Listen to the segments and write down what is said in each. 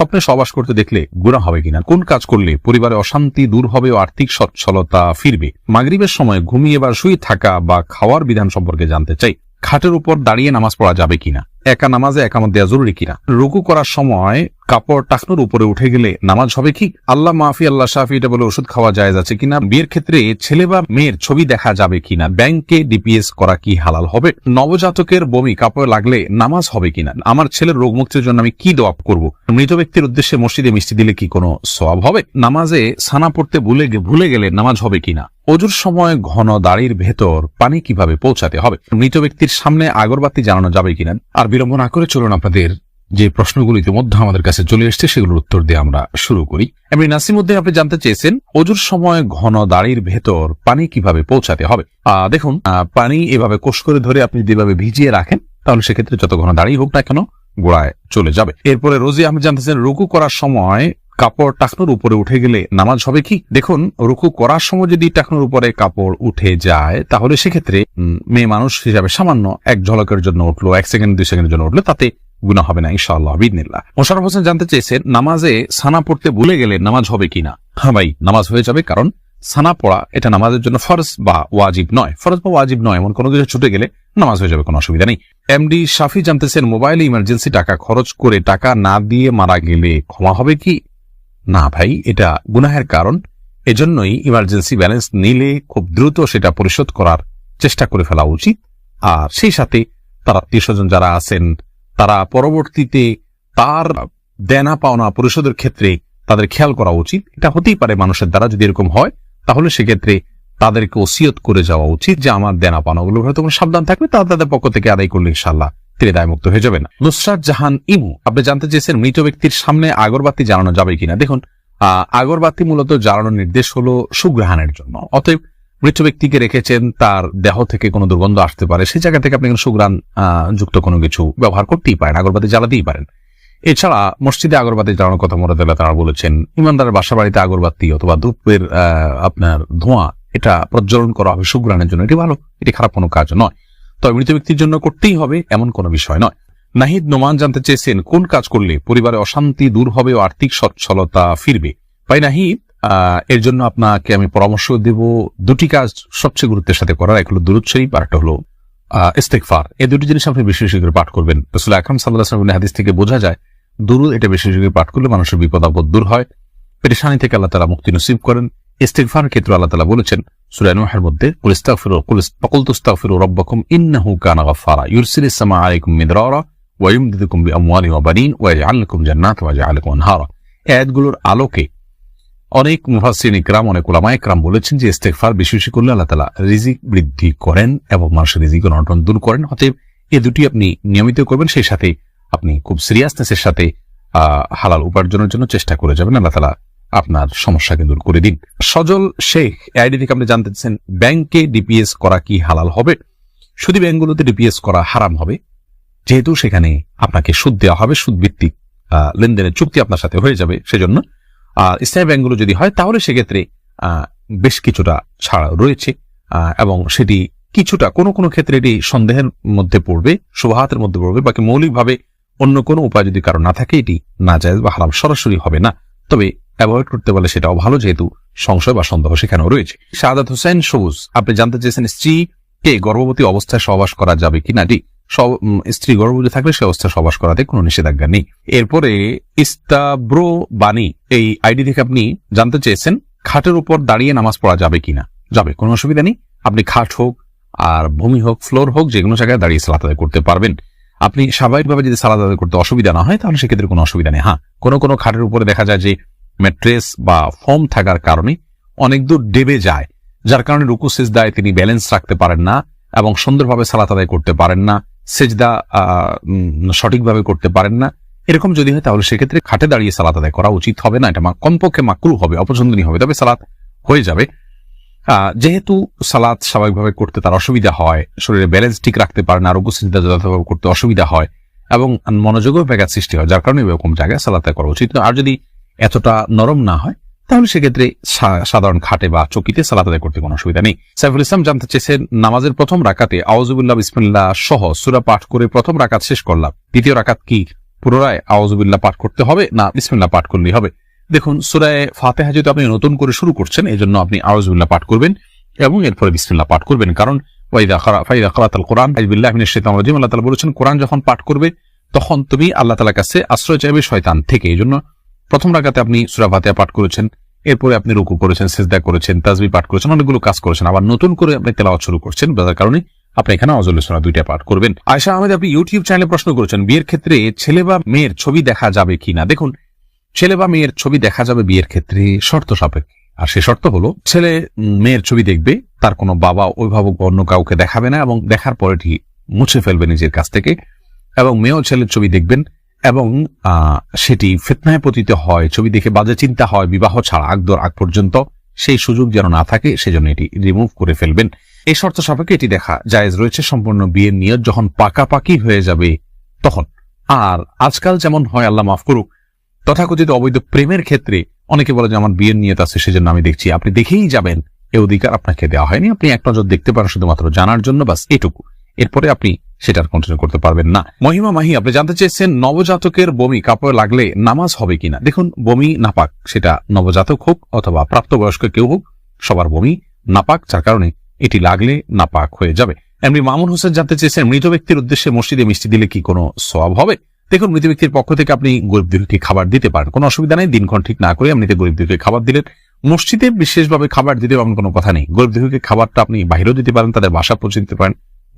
স্বপ্নে সবাস করতে দেখলে গুণা হবে কিনা? কোন কাজ করলে পরিবারে অশান্তি দূর হবে ও আর্থিক সচ্ছলতা ফিরবে? মাগরীবের সময় ঘুমিয়ে বা শুয়ে থাকা বা খাওয়ার বিধান সম্পর্কে জানতে চাই। খাটের উপর দাঁড়িয়ে নামাজ পড়া যাবে কিনা? একা নামাজে একামত দেওয়া জরুরি কিনা? রুকু করার সময় কাপড় টাকনোর উপরে উঠে গেলে নামাজ হবে কি? আল্লাহ মাহফি আল্লাহ শাফি, এটা বলে ওষুধ খাওয়া যায় আছে কিনা? বিয়ের ক্ষেত্রে ছেলে বা মেয়ের ছবি দেখা যাবে কিনা? ব্যাংকে ডিপিএস করা কি হালাল হবে? নবজাতকের বমি কাপড় লাগলে নামাজ হবে কিনা? আমার ছেলের রোগ মুক্তির জন্য আমি কি দোয়া করব? মৃত ব্যক্তির উদ্দেশ্যে মসজিদে মিষ্টি দিলে কি কোনো সওয়াব হবে? নামাজে সানা পড়তে ভুলে ভুলে গেলে নামাজ হবে কিনা? অজুর সময় ঘন দাড়ির ভেতর পানি কীভাবে পৌঁছাতে হবে? মৃত ব্যক্তির সামনে আগরবাতি জানানো যাবে কিনা? আর বিলম্ব না করে চলুন আপনাদের যে প্রশ্নগুলো ইতিমধ্যে আমাদের কাছে চলে এসছে, সেগুলোর উত্তর দিয়ে আমরা শুরু করি। এমনি নাসিমুদ্দিন আপনি জানতে চেয়েছেন, অজুর সময় ঘন দাড়ির ভেতর পানি কীভাবে পৌঁছাতে হবে? দেখুন পানি এভাবে কোষ করে ধরে আপনি যেভাবে ভিজিয়ে রাখেন, তাহলে সেক্ষেত্রে যত ঘন দাঁড়িয়ে হোক না কেন গোড়ায় চলে যাবে। এরপরে রোজি আপনি জানতেছেন রুকু করার সময় কাপড় টাকনোর উপরে উঠে গেলে নামাজ হবে কি? দেখুন, রুকু করার সময় যদি টাকনোর উপরে কাপড় উঠে যায়, তাহলে সেক্ষেত্রে মেয়ে মানুষ হিসাবে সামান্য এক ঝলকের জন্য উঠল, এক সেকেন্ড, দুই সেকেন্ডের জন্য উঠল, তাতে গুণা হবে না, ইনশাআল্লাহ বিদিনিল্লাহ মোশারফ হোসেন জানতে চেয়েছেন, নামাজে সানা পড়তে ভুলে গেলে নামাজ হবে কিনা? হ্যাঁ ভাই, নামাজ হয়ে যাবে কারণ সানা পড়া, এটা নামাজের জন্য ফরজ বা ওয়াজিব নয়। ফরজ বা ওয়াজিব নয়, এমন কোনো কিছু ছুটে গেলে নামাজ হয়ে যাবে, কোনো অসুবিধা নেই। এমডি শাফি জানতেছেন মোবাইলে ইমার্জেন্সি টাকা খরচ করে টাকা না দিয়ে মারা গেলে ক্ষমা হবে কি? না ভাই, এটা গুনাহের কারণ। এজন্যই ইমার্জেন্সি ব্যালেন্স নিলে খুব দ্রুত সেটা পরিশোধ করার চেষ্টা করে ফেলা উচিত। আর সেই সাথে তার আত্মীয় স্বজন যারা আছেন, তারা পরবর্তীতে তার দেনা পাওনা পরিশোধের ক্ষেত্রে তাদের খেয়াল করা উচিত। এটা হতেই পারে মানুষের দ্বারা যদি এরকম হয়, তাহলে সেক্ষেত্রে তাদেরকে ওসিয়ত করে যাওয়া উচিত যে, আমার দেনা পাওনাগুলো হয়তো সাবধান থাকবে, তারা তাদের পক্ষ থেকে আদায় করলে ইনশাল্লাহ তিনি দায়মুক্ত হয়ে যাবেন নুসরাত জাহান ইমু, আপনি জানতে চেয়েছেন মৃত ব্যক্তির সামনে আগরবাতি জ্বালানো যাবে কিনা? দেখুন আগরবাতি মূলত জ্বালানোর নির্দেশ হলো সুগ্রহণের জন্য। অতএব মৃত ব্যক্তিকে রেখেছেন, তার দেহ থেকে কোনো দুর্গন্ধ আসতে পারে সেই জায়গা থেকে আপনি কোনো সুগ্রাণ যুক্ত কোনো কিছু ব্যবহার করতেই পারেন, আগরবাতি জ্বালাতেই পারেন। এছাড়া মসজিদে আগরবাতি জ্বালানোর কথা মোরাদাল্লাহ তারা বলেছেন, ইমানদারের বাসা বাড়িতে আগরবাতি অথবা ধূপের আপনার ধোঁয়া, এটা প্রজ্বলন করা হবে সুগ্রাণের জন্য। এটি ভালো, এটি খারাপ কোনো কাজ নয়। তবে মৃত ব্যক্তির জন্য করতেই হবে এমন কোনো বিষয় নয়। নাহিদ নোমান জানতে চেয়েছেন কোন কাজ করলে পরিবারে অশান্তি দূর হবে ও আর্থিক সচ্ছলতা ফিরবে? ভাই নাহিদ এর জন্য আপনাকে আমি পরামর্শ দেব দুটি কাজ সবচেয়ে গুরুত্বের সাথে করার। এক হলো দুরুদ শরীফ আর একটা হলো আহ, ইস্তেগফার। এই দুটি জিনিস আপনি বেশি বেশি করে পাঠ করবেন। রসুল আকরাম সাল্লাহ হাদিস থেকে বোঝা যায় দুরুদ এটা বেশি বেশি করে পাঠ করলে মানুষের বিপদ আপদ দূর হয়। পেরেশানি থেকে আল্লাহ তালা মুক্তি নসিব করেন। ইস্তেগফার ক্ষেত্রে আল্লাহ তালা বলেছেন সূরা নূহের মধ্যে, কুল ইস্তাগফিরু, কুল ইস- ফাকুল তুস্তাগফিরু রাব্বাকুম ইন্নাহু কানা গাফফারা ইউরসিলিস সামা আলাইকুম মিদরারা ওয়া বিআমওয়ালিন ওয়া বানিন ওয়া ইয়াজআল লাকুম জান্নাত ওয়া ইয়াজআল লাকুম আনহারা আয়াতগুলোর আলোকে অনেক মুফাসসিরিন ইকরাম, অনেক উলামা ইকরাম বলেছেন যে আল্লাহ তাআলা রিজিক বৃদ্ধি করেন এবং মানুষের রিজিক অনটন দূর করেন। অতএব এই দুটি আপনি নিয়মিত করবেন, সেই সাথে আপনি খুব সিরিয়াসনেসের সাথে হালাল উপার্জনের জন্য চেষ্টা করে যাবেন। আল্লাহ আপনার সমস্যাকে দূর করে দিন সজল শেখ আইডি থেকে আপনি জানতে চাচ্ছেন, ব্যাংকে ডিপিএস করা কি হালাল হবে? শুধু ব্যাংকগুলোতে ডিপিএস করা হারাম হবে? যেহেতু সেখানে আপনাকে সুদ দেওয়া হবে সুদ ভিত্তিক লেনদেনের চুক্তি আপনার সাথে হয়ে যাবে সেজন্য। আর ইসলামী ব্যাংকগুলো যদি হয়, তাহলে সেক্ষেত্রে বেশ কিছুটা ছাড় রয়েছে। এবং সেটি কিছুটা, কোনো কোনো ক্ষেত্রে এটি সন্দেহের মধ্যে পড়বে, শুভাহাতের মধ্যে পড়বে, বাকি মৌলিকভাবে অন্য কোনো উপায় যদি কারও না থাকে, এটি না যায় বা হারাম সরাসরি হবে না। তবে অ্যাভয়েড করতে পারলে সেটাও ভালো, যেহেতু সংশয় বা সন্দেহ সেখানেও রয়েছে। শাহাদাত হোসেন, সবুজ। আপনি জানতে চেয়েছেন স্ত্রীকে গর্ভবতী অবস্থায় সহবাস করা যাবে কিনা জি, সব- স্ত্রী গর্ভবতী থাকলে সে অবস্থায় সহবাস করাতে কোনো নিষেধাজ্ঞা নেই। এরপরে ইস্তাব্রো বাণী এই আইডি থেকে আপনি জানতে চেয়েছেন খাটের উপর দাঁড়িয়ে নামাজ পড়া যাবে কিনা যাবে, কোনো অসুবিধা নেই। আপনি খাট হোক, আর ভূমি হোক, ফ্লোর হোক, যে কোনো জায়গায় দাঁড়িয়ে সালাত করতে পারবেন। আপনি স্বাভাবিকভাবে যদি সালাদ করতে অসুবিধা না হয়, তাহলে সেক্ষেত্রে কোনো অসুবিধা নেই। হ্যাঁ কোনো কোনো খাটের উপরে দেখা যায় যে ম্যাট্রেস বা ফোম থাকার কারণে অনেক দূর ডেবে যায়, যার কারণে রুকু সেজদায় তিনি ব্যালেন্স রাখতে পারেন না এবং সুন্দরভাবে সালাত আদায় করতে পারেন না, সেজদা সঠিকভাবে করতে পারেন না। এরকম যদি হয় তাহলে সেক্ষেত্রে খাটে দাঁড়িয়ে সালাত আদায় করা উচিত হবে না, এটা কমপক্ষে মাকরু হবে, অপছন্দনীয় হবে, তবে সালাত হয়ে যাবে। যেহেতু সালাত স্বাভাবিকভাবে করতে তার অসুবিধা হয়, শরীরে ব্যালেন্স ঠিক রাখতে পারে না আরোগ্য সিদ্ধা যথাযথভাবে করতে অসুবিধা হয় এবং মনোযোগও ব্যাঘাত সৃষ্টি হয়, যার কারণে এরকম জায়গায় সালাত করা উচিত আর যদি এতটা নরম না হয়, তাহলে সেক্ষেত্রে সাধারণ খাটে বা চকিতে সালাত আদায় করতে কোনো অসুবিধা নেই। সাইফুল ইসলাম জানতে চেয়েছেন, নামাজের প্রথম রাকাতে আউজুবুল্লাহ বিসমিল্লাহ সহ সুরা পাঠ করে প্রথম রাকাত শেষ করলাম। দ্বিতীয় রাকাত কি পুনরায় আওয়াজুবিল্লাহ পাঠ করতে হবে না বিসমিল্লাহ পাঠ করলেই হবে? দেখুন, সুরায় ফাতেহা যেহেতু আপনি নতুন করে শুরু করছেন এই জন্য আপনি আওয়াজুবিল্লাহ পাঠ করবেন এবং এরপরে বিসমিল্লাহ পাঠ করবেন। কারণ কোরআন যখন পাঠ করবে, তখন তুমি আল্লাহ তাআলার কাছে আশ্রয় চাইবে শয়তান থেকে। এই জন্য প্রথম রাকাতে আপনি সূরা ফাতিহা পাঠ করেছেন, এরপরে আপনি রুকু করেছেন, সিজদা করেছেন তাজবি পাঠ করেছেন, অনেকগুলো কাজ করেছেন। আবার নতুন করে আপনি তেলাওয়াত শুরু করছেন, যার কারণে আপনি এখানে অজল সোনা দুইটা পাঠ করবেন। আয়সা আহমেদ, আপনি ইউটিউব চ্যানেলে প্রশ্ন করেছেন, বিয়ের ক্ষেত্রে ছেলে বা মেয়ের ছবি দেখা যাবে কিনা? দেখুন, ছেলে বা মেয়ের ছবি দেখা যাবে বিয়ের ক্ষেত্রে শর্ত সাপেক্ষে। আর সে শর্ত হলো, ছেলে মেয়ের ছবি দেখবে, তার কোনো বাবা, অভিভাবক অন্য কাউকে দেখাবে না এবং দেখার পরে এটি মুছে ফেলবে নিজের কাছ থেকে এবং মেয়েও ছেলের ছবি দেখবেন। এবং সেটি ফিতনায় পতিত হয়, ছবি দেখে বাজে চিন্তা হয়, বিবাহ ছাড়া আগদর আগ পর্যন্ত সেই সুযোগ যেন না থাকে, সেজন্য এটি রিমুভ করে ফেলবেন। এই শর্ত সাপেক্ষে এটি দেখা জায়েজ রয়েছে, সম্পূর্ণ বিয়ের নিয়ত যখন পাকাপাকি হয়ে যাবে তখন। আর আজকাল যেমন হয়, আল্লাহ মাফ করুক, তথাকথিত অবৈধ প্রেমের ক্ষেত্রে অনেকে বলে যে আমার বিয়ের নিয়ত আছে, সেজন্য আমি দেখছি, আপনি দেখেই যাবেন, এ অধিকার আপনাকে দেওয়া হয়নি, আপনি এক নজর দেখতে পারেন শুধুমাত্র জানার জন্য বাস এটুকু। এরপরে আপনি সেটার কন্টিনিউ করতে পারবেন না। মহিমা মাহি, আপনি জানতে চেয়েছেন নবজাতকের বমি কাপড়ে লাগলে নামাজ হবে কিনা? দেখুন, বমি নাপাক, সেটা নবজাতক হোক অথবা প্রাপ্তবয়স্ক কেউ হোক, সবার বমি নাপাক, যার কারণে এটি লাগলে নাপাক হয়ে যাবে। এমনি মামুন হোসেন জানতে চেয়েছেন, মৃত ব্যক্তির উদ্দেশ্যে মসজিদে মিষ্টি দিলে কি কোনো সওয়াব হবে? দেখুন, মৃত ব্যক্তির পক্ষ থেকে আপনি গরিবদেরকে খাবার দিতে পারেন। কোনো অসুবিধা নেই, দিনক্ষণ ঠিক না করে এমনিতে গরিবদেরকে খাবার দিলেন। মসজিদে বিশেষভাবে খাবার দিতে এমন কোনো কথা নেই। গরিবদেরকে খাবারটা আপনি বাইরেও দিতে পারেন, তাদের বাসা পৌঁছে দিতে পারেন।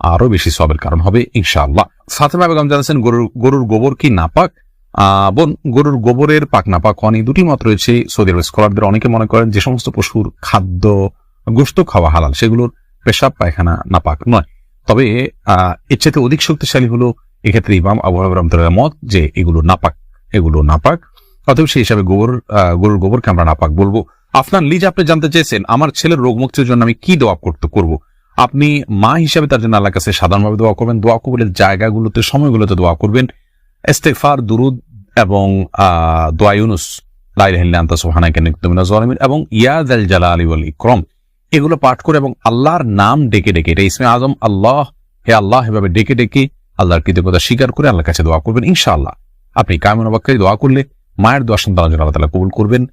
আরও বেশি সবের কারণ হবে, ইনশাআল্লাহ। ফাতেমা বেগম জানাচ্ছেন, গরুর গরুর গোবর কি নাপাক? বোন, গরুর গোবরের পাক নাপাক অনেক দুটি মত রয়েছে সৌদি আরব স্কলারদের। অনেকে মনে করেন যে সমস্ত পশুর খাদ্য গোস্ত খাওয়া হালাল, সেগুলোর পেশাব, পায়খানা নাপাক নয়। তবে এর চাইতে অধিক শক্তিশালী হলো এক্ষেত্রে ইমাম আবু রহমতুল্লাহ মত যে এগুলো নাপাক এগুলো নাপাক। অতএব সেই হিসাবে গোবর গরুর গোবরকে আমরা নাপাক বলব। আপনার লিজ, আপনি জানতে চেয়েছেন, আমার ছেলের রোগ মুক্তির জন্য আমি কি দোয়া করতে করব? আপনি মা হিসাবে তার জন্য আল্লাহর কাছে সাধারণভাবে দোয়া করবেন। দোয়া কবুলের জায়গাগুলোতে সময়গুলোতে দোয়া করবেন। ইস্তেগফার দুরুদ এবং আহ, দোয়া ইউনুস লা ইলাহা ইল্লা আনতা সুবহানাকা ইন্নী কুনতু মিনাজ জালিমিন এবং ইয়া যাল জালালি এগুলো পাঠ করে এবং আল্লাহর নাম ডেকে ডেকে এটা ইসমে আজম আল্লাহ হে আল্লাহ এভাবে ডেকে ডেকে আল্লাহর কৃতজ্ঞতা স্বীকার করে আল্লাহর কাছে দোয়া করবেন ইনশাআল্লাহ। আপনি কায়মন অবাক্কারি দোয়া করলে মায়ের দোয়া সন্তান আল্লাহ তাআলা কবুল করবেন।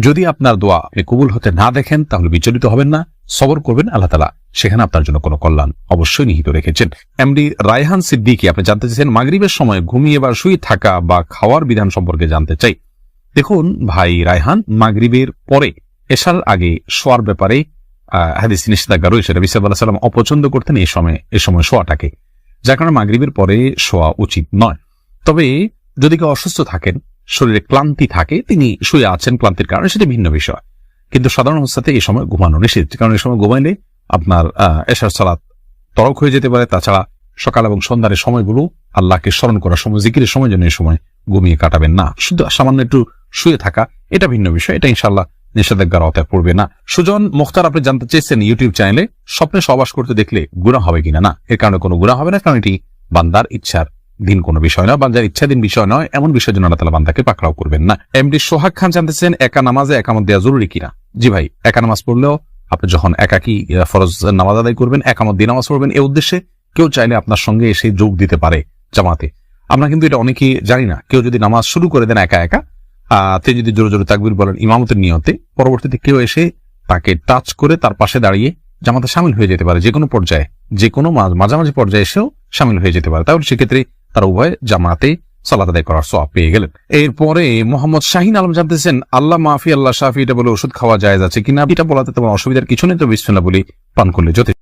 যদি আপনার দোয়া আপনি কবুল হতে না দেখেন তাহলে বিচলিত হবেন না সবর করবেন আল্লাহ তালা সেখানে আপনার জন্য কোনো কল্যাণ অবশ্যই নিহিত রেখেছেন। এমডি রায়হান সিদ্দিকি, আপনি জানতে চাইছেন মাগরিবের সময় ঘুমিয়ে বা শুয়ে থাকা বা খাওয়ার বিধান সম্পর্কে জানতে চাই। দেখুন ভাই রায়হান, মাগরিবের পরে এশার আগে শোয়ার ব্যাপারে হাদিস নিষেধাজ্ঞা রয়েছে। আলাইহি সাল্লাম অপছন্দ করতেন এই সময় এই সময় শোয়াটাকে। যার কারণে মাগরিবের পরে শোয়া উচিত নয়। তবে যদি কেউ অসুস্থ থাকেন, শরীরে ক্লান্তি থাকে, তিনি শুয়ে আছেন, ক্লান্তির কারণে সেটা ভিন্ন বিষয়। কিন্তু সাধারণ অবস্থাতে এই সময় ঘুমানো নিষেধ। কারণ এই সময় ঘুমাইলে আপনার এশার সালাত তরক হয়ে যেতে পারে। তাছাড়া সকাল এবং সন্ধ্যার সময়গুলো আল্লাহকে স্মরণ করার সময়, জিকিরের সময় জন্য এই সময় ঘুমিয়ে কাটাবেন না। শুধু সামান্য একটু শুয়ে থাকা, এটা ভিন্ন বিষয়। এটা ইনশাল্লাহ নিষেধাজ্ঞার আওতায় পড়বে না। সুজন মুখতার, আপনি জানতে চেয়েছেন ইউটিউব চ্যানেলে স্বপ্নে সবাস করতে দেখলে গুণা হবে কিনা? না, এর কারণে কোনো গুণা হবে না, কারণ এটি বান্দার ইচ্ছার দিন কোনো বিষয় নয়। বান্দার ইচ্ছাধীন বিষয় নয়, এমন বিষয় জন্য আল্লাহ তালা বান্দাকে পাকড়াও করবেন না। এমডি সোহাগ খান জানতেছেন একা নামাজে একামত দেওয়া জরুরি কিনা? জি ভাই, একা নামাজ পড়লেও আপনি যখন একাকি ফরজ নামাজ আদায় করবেন, একামত দিয়ে নামাজ পড়বেন এই উদ্দেশ্যে কেউ চাইলে আপনার সঙ্গে এসে যোগ দিতে পারে জামাতে। আমরা কিন্তু এটা অনেকেই জানি না। কেউ যদি নামাজ শুরু করে দেন একা একা তিনি যদি জোরে জোরে তাকবির বলেন ইমামতের নিয়তে, পরবর্তীতে কেউ এসে তাকে টাচ করে তার পাশে দাঁড়িয়ে জামাতে সামিল হয়ে যেতে পারে। যে কোনো পর্যায়ে যে কোনো মাঝামাঝি পর্যায়ে এসেও সামিল হয়ে যেতে পারে। তাহলে সেক্ষেত্রে তারা উভয় জামাতে সালাত আদায় করার সব পেয়ে গেলেন। এরপরে মোহাম্মদ শাহিন আলম জানতেছেন, আল্লাহ মাফি, আল্লাহ শাফি, এটা বলে ওষুধ খাওয়া যায় আছে কিনা? এটা বলাতে তোমার অসুবিধার কিছু নেই তো বিশ্বনা বলি পান করলে যথেষ্ট।